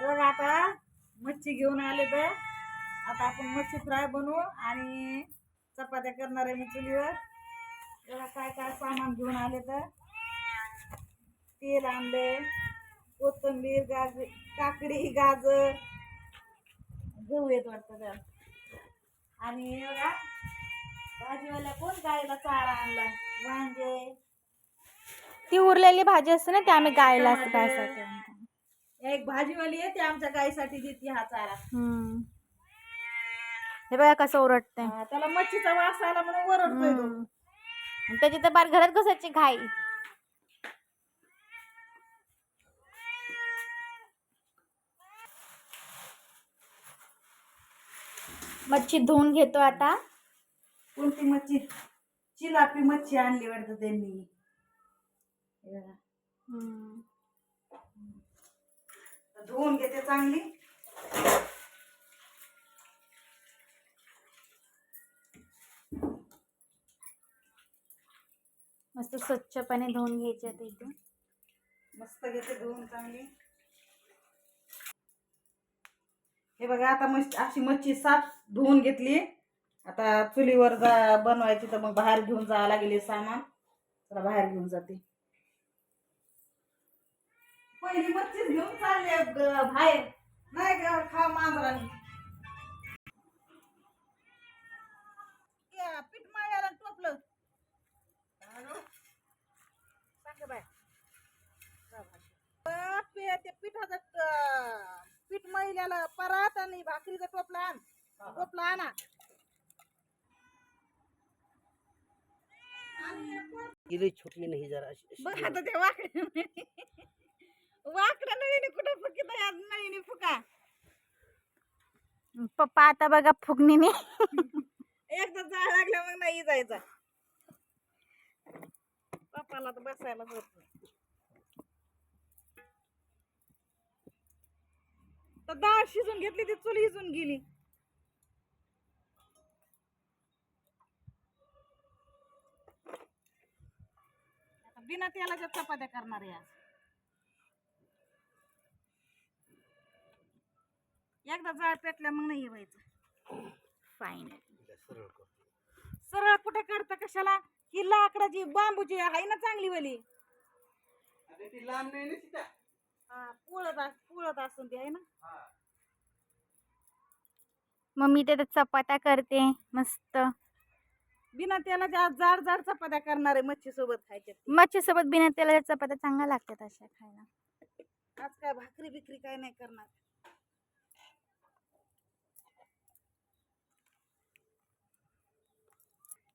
बघा आता मच्छी घेऊन आले तर आता आपण मच्छी फ्राय बनवू आणि चपात्या करणार आहे मी चुलीवर. बघा काय काय सामान घेऊन आले तर तेल आणले कोथिंबीर गाजर काकडी गाजर गहू येत वाटतं त्यात. आणि बघा भाजीवाल्या कोण गायला चारा आणला? वांगे. ती उरलेली भाजी असते ना ती आम्ही गायला असते त्यासाठी एक भाजीवाली आहे ती आमच्या गायीसाठी देते हा चारा. हम्म. हे बघा कसं ओरडते. हा, त्याला मच्छीचा वास आला म्हणून ओरडतोय तो. आणि त्याची तर बार घरात घुसायची घाई. मच्छी धुवून घेतो आता. कोणती मच्छी? चिलापी मच्छी आणली वाटतं त्यांनी. हे बघा. धुवून घेते चांगली. मस्त स्वच्छपणे धुवून घ्यायचे आता इथे. मस्त घेते धुवून चांगली. हे बघा आता मस्त अशी मच्छी साफ धुवून घेतली. आता चुलीवर जा बनवायची तर मग बाहेर घेऊन जावं लागेल सामान. जरा बाहेर घेऊन जाते. पहिली मच्छीच घेऊन चालले बाहेर. नाही ग खा मांजराने. या, पीठ माळ्याला टोपलं. सांग बाय ते पिठाचं पीठ मळल्याला परात आणि भाकरीचा टोपला आण. टोपला आणा. गेली छुटली नाही जरा. बघ ते वाकडे. वाकडं नवीन कुठं फुकित आज नवीन फुका. पप्पा आता बघा फुगणीने. एकदा जाळ लागल्या मग नाही जायचा. पप्पाला तर बसायला होत नाही. तर डाळ शिजून घेतली ती चुली शिजून गेली. आता बिना तेलाच्या चपात्या करणार आहे आज. एकदा जाळ पेटल्या मग नाही व्हायचं. फाईन सरळ कुठे करता कशाला? ही लाकडाची बांबूची आहे ना चांगली वाली. हा पुळत अस- पुळत असून ती आहे ना. मम्मी ते चपात्या करते मस्त. बिना तेलाच्या जाड जाड चपात्या करणार आहे मच्छी सोबत खायच्या मच्छी सोबत बिना तेलाच्या चपात्या चांगल्या लागतात अशा खायला. आज काय भाकरी बिकरी काय नाही करणार.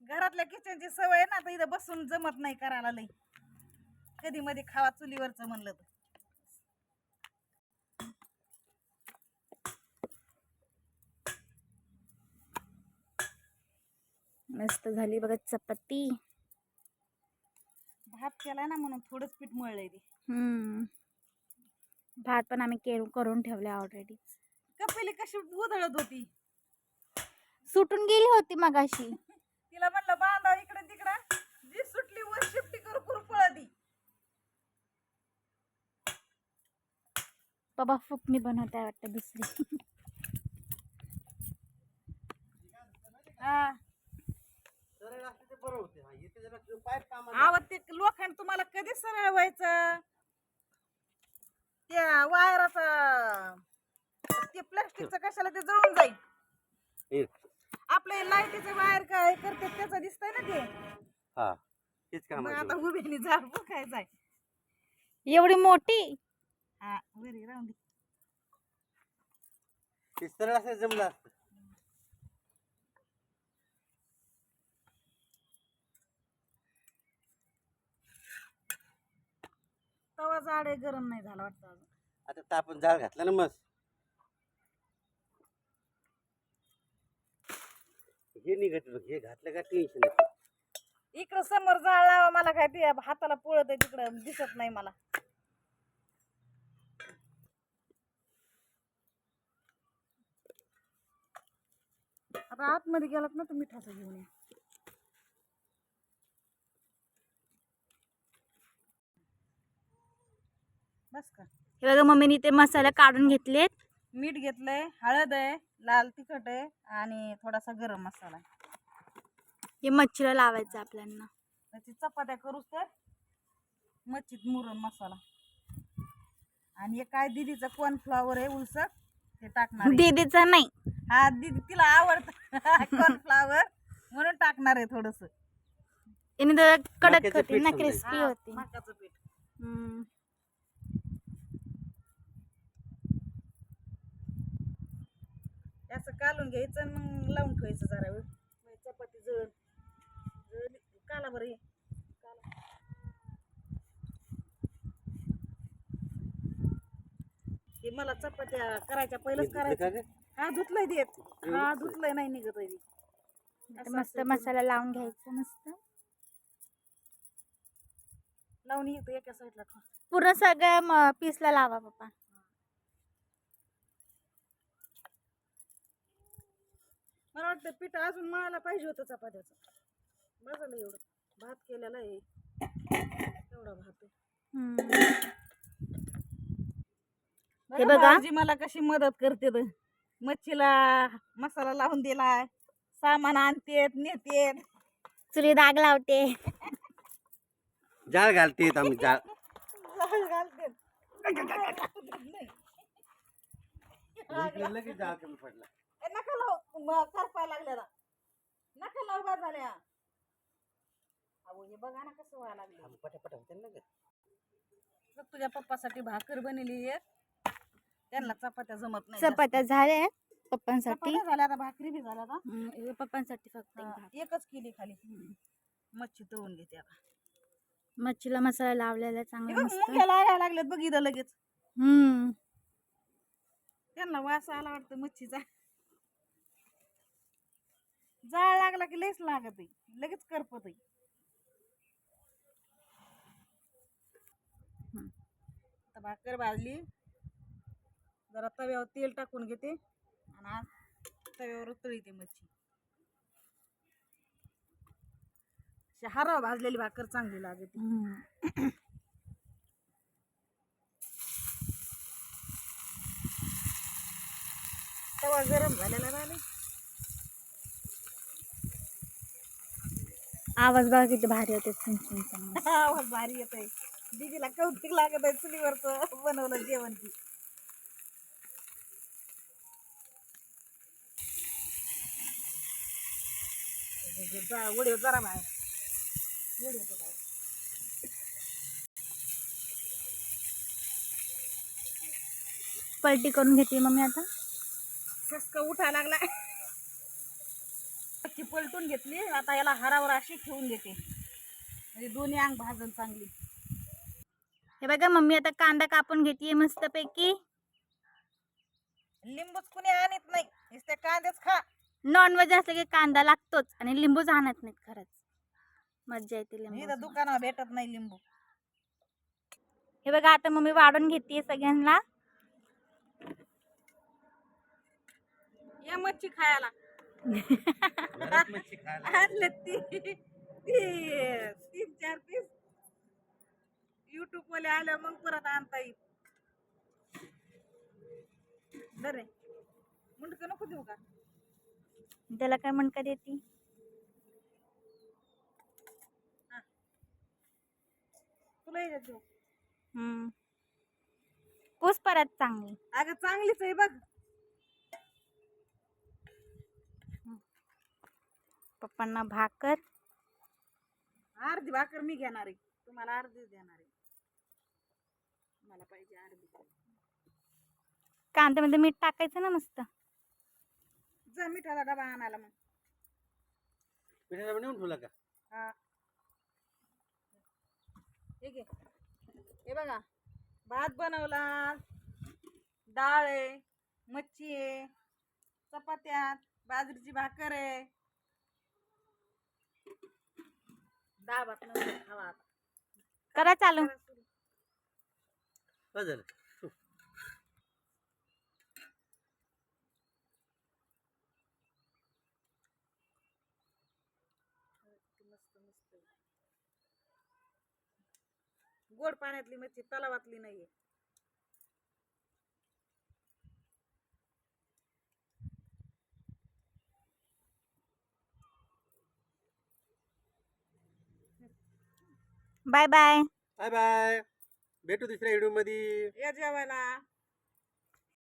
घरातल्या किचनची सवय आहे ना तर इथं बसून जमत नाही करायला लई. कधी मध्ये खावा चुलीवरचं म्हणलं तर. मस्त झाली बघा चपाती. भात केलाय ना म्हणून थोडंच पीठ मळलंय ते. हम्म. भात पण आम्ही केरू करून ठेवले ऑलरेडी कपिली कशी उधळत होती? सुटून गेली होती मगाशी. तिला म्हणलं बांधा इकडे तिकडं. जी सुटली वर शिफ्टी करू करू पळती बाबा फुकणी बनवते वाटतं दुसरी हा. आव ते लोखंड तुम्हाला कधी सरळ व्हायचं? त्या वायराचा ते प्लास्टिकचं कशाला ते जळून जाईल? आपले लाईटीचं वायर काय करते त्याचं दिसतंय ना ते. हा हेच मग आता उभ्याने झाड फुकायचंय एवढी मोठी? हा वरी राहून दे. ते सरळ असं जमलं असतं. तवा जाड आहे गरम नाही झाला वाटतं अजून. आता आपण जाळ घातला ना मस्त हे निघत बघ हे घातलं का टेन्शन इकडं समोर जाळ लावा मला काय ते हाताला पोळत आहे तिकडं दिसत नाही मला. आता आतमध्ये गेलात ना तर मिठाचं घेऊन या. बस का? हे बघा मम्मीने ते मसाला काढून घेतलेत. मीठ घेतलंय हळद आहे लाल तिखट आहे आणि थोडासा गरम मसाला आहे. हे मच्छीला लावायचं आपल्याला. त्याची चपात्या करूच तर? मच्छीत मुरण मसाला. आणि हे काय दिदीचं कॉर्नफ्लावर आहे उलसर ते टाकणार आहे. दीदीचं नाही. हा दीदी तिला आवडतं. कॉर्नफ्लावर म्हणून टाकणार आहे थोडस. तर कडक मक्याचं होते पीठ ना समजायचं. क्रिस्पी होते. मकाचं पीठ. हम्म. असं कालून घ्यायचं आणि मग लावून ठेवायचं जरा वेळ. चपाती जळ काला बरं हे काला. हे मला चपात्या करायच्या पहिलंच करायचं? हा धुतलंय देत. हा धुतलंय नाही निघत आहे. ते. मस्त मसाला लावून घ्यायचा मस्त. लावून येतो एका साईडला ठेवा. पूर्ण सगळ्या म- पीसला लावा पप्पा. मला वाटतं पीठ अजून मळायला पाहिजे होतं चपात्याचं. बघायला एवढं. भात केलेला आहे. एवढा भात हम्म. बघा मला कशी मदत करते तर मच्छीला मसाला लावून दिलाय. सामान आणतेत नेतेत. चुली दाग लावते. जाळ घालते आम्ही जाळ. जाळ घालतेत. नाही. लगेच जाळ कमी पडला. ए, नका लावू म- करपाय लागल्याला नका लावू बाद झाल्या अहो हे बघा ना कसं व्हायला लागलं. पटापट होते ना. बघ, तुझ्या पप्पासाठी भाकर बनवली आहे. त्यांना चपात्या जमत नाही चपात्या झाल्या पप्पांसाठी. चपात्या झाल्या आता भाकरी बी झाल्या आता. हम्म, हे पप्पांसाठी फक्त एक हा. एकच केली खाली. मच्छी तळून घेते आता. मच्छीला मसाला लावलेला हे चांगला बघ मस्त. मुंग्या लागायला लागल्यात बघ इथं लगेच. हम्म. त्यांना वास आला वाटतं मच्छीचा. जाळ लागला की लयच लागत आहे. लगेच करपत. आता भाकर भाजली. जरा तव्यावर तेल टाकून घेते. आणि आज तव्यावर तळीते मच्छी. अशी हरव भाजलेली भाकर चांगली लागते. तवा गरम झालेला राहिले आवाज बघा किती भारी होते चुनचुनचा आवाज. भारी येत आहे दीदीला कौतिक लागत आहे चुलीवरच बनवलं जेवण उडीव जरा बाहेर. उडीव तो बाहेर. पलटी करून घेते मम्मी आता. ठसका उठा लागला ती पलटून घेतली. आता याला हारावर अशी ठेवून देते. म्हणजे दोन्ही अंग भाजून चांगली. हे बघा मम्मी आता कांदा कापून घेते मस्तपैकी. लिंबूच कुणी आणत नाही. नुसते कांदेच खा. नॉनव्हेज असलं की कांदा लागतोच आणि लिंबूच आणत नाहीत खरंच. मज्जा येते लिंबू इथं दुकानावर भेटत नाही लिंबू. हे बघा आता मम्मी वाढून घेते सगळ्यांना. या मच्छी खायला घरात मच्छी खायला. आणले ती ती तीन चार पीस युट्यूब वाले आल्या मग परत आणता येईल. बरे मुंडक नको देऊ का? त्याला काय म्हणका देते? तुला येत देऊ? हम्म. कुस परत चांगली? अगं चांगलीच आहे बघ. पप्पांना भाकर. अर्धी भाकर मी घेणार आहे. तुम्हाला अर्धी देणार आहे. मला पाहिजे अर्धी. कांद्यामध्ये मीठ टाकायचं ना मस्त. जा मिठाला डबा आणायला मग. नेऊन ठेवला का? हा. ठीक आहे हे बघा. भात बनवला. डाळ आहे मच्छी आहे चपात्यात बाजरीची भाकर आहे. भात. करा चालू. काय झालं. गोड पाण्यातली मच्छी तलावातली नाहीये बाय बाय. Bye bye. भेटू दुसऱ्या व्हिडिओमध्ये या जेवायला.